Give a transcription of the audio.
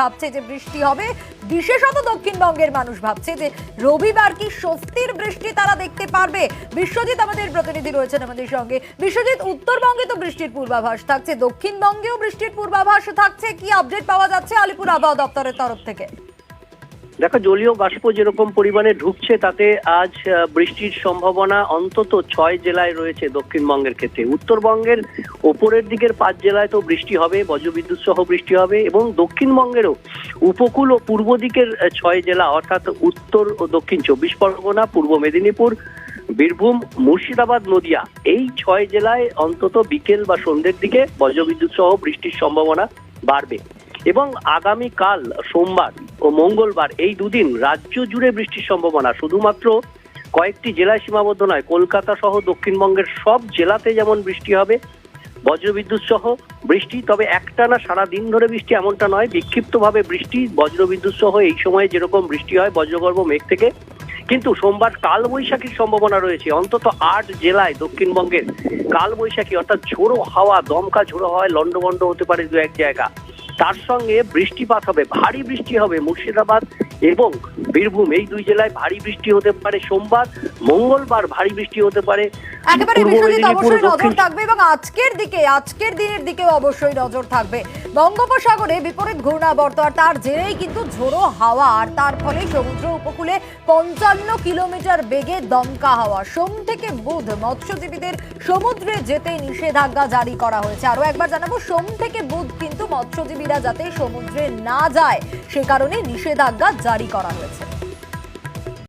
ভাবছে যে বৃষ্টি হবে। বিশেষত দক্ষিণবঙ্গের মানুষ ভাবছে যে রবিবার কি স্বস্তির বৃষ্টি তারা দেখতে পারবে? বিশ্বজিৎ আমাদের প্রতিনিধি রয়েছেন আমাদের সঙ্গে। বিশ্বজিৎ, উত্তরবঙ্গে তো বৃষ্টির পূর্বাভাস থাকছে, দক্ষিণবঙ্গেও বৃষ্টির পূর্বাভাস থাকছে। কি আপডেট পাওয়া যাচ্ছে আলিপুর আবহাওয়া দপ্তরের তরফ থেকে? দেখো, জলীয় বাষ্প যেরকম পরিমাণে ঢুকছে, তাতে আজ বৃষ্টির সম্ভাবনা অন্তত ছয় জেলায় রয়েছে দক্ষিণবঙ্গের ক্ষেত্রে। উত্তরবঙ্গের ওপরের দিকের পাঁচ জেলায় তো বৃষ্টি হবে, বজ্রবিদ্যুৎ সহ বৃষ্টি হবে, এবং দক্ষিণবঙ্গেরও উপকূল ও পূর্ব দিকের ছয় জেলা, অর্থাৎ উত্তর ও দক্ষিণ চব্বিশ পরগনা, পূর্ব মেদিনীপুর, বীরভূম, মুর্শিদাবাদ, নদিয়া, এই ছয় জেলায় অন্তত বিকেল বা সন্ধ্যের দিকে বজ্রবিদ্যুৎ সহ বৃষ্টির সম্ভাবনা বাড়বে। এবং আগামীকাল, সোমবার ও মঙ্গলবার এই দুদিন রাজ্য জুড়ে বৃষ্টির সম্ভাবনা। শুধুমাত্র কয়েকটি জেলায় সীমাবদ্ধ নয়, কলকাতা সহ দক্ষিণবঙ্গের সব জেলাতে যেমন বৃষ্টি হবে, বজ্রবিদ্যুৎ সহ বৃষ্টি, তবে একটানা সারা দিন ধরে বৃষ্টি এমনটা নয়, বিক্ষিপ্তভাবে বৃষ্টি, বজ্রবিদ্যুৎ সহ এই সময়ে যেরকম বৃষ্টি হয়, বজ্রগর্ভ মেঘ থেকে। কিন্তু সোমবার কাল বৈশাখীর সম্ভাবনা রয়েছে। অন্তত আট জেলায় দক্ষিণবঙ্গের কাল বৈশাখী অর্থাৎ ঝোড়ো হাওয়া, দমকা ঝোড়ো হাওয়ায় লন্ডভন্ড হতে পারে দু এক জায়গা। তার সঙ্গে বৃষ্টিপাত হবে, ভারী বৃষ্টি হবে মুর্শিদাবাদ এবং বীরভূম। এই দুই জেলায় ভারী বৃষ্টি হতে পারে সোমবার, মঙ্গলবার ভারী বৃষ্টি হতে পারে। একেবারে অবশ্যই নজর থাকবে এবং আজকের দিকে আজকের দিনের দিকেও অবশ্যই নজর থাকবে। বঙ্গোপসাগরে বিপরীত ঘূর্ণাবর্ত আর তার জেরেই কিন্তু ঝোড়ো হাওয়া আর তার ফলে সমুদ্র উপকূলে পঞ্চান্ন কিলোমিটার বেগে দমকা হাওয়া। সোম থেকে বুধ মৎস্যজীবীদের সমুদ্রে যেতে নিষেধাজ্ঞা জারি করা হয়েছে। আরও একবার জানাব সোম থেকে বুধ কিন্তু মৎস্যজীবীরা যাতে সমুদ্রে না যায় সে কারণে নিষেধাজ্ঞা জারি করা হয়েছে।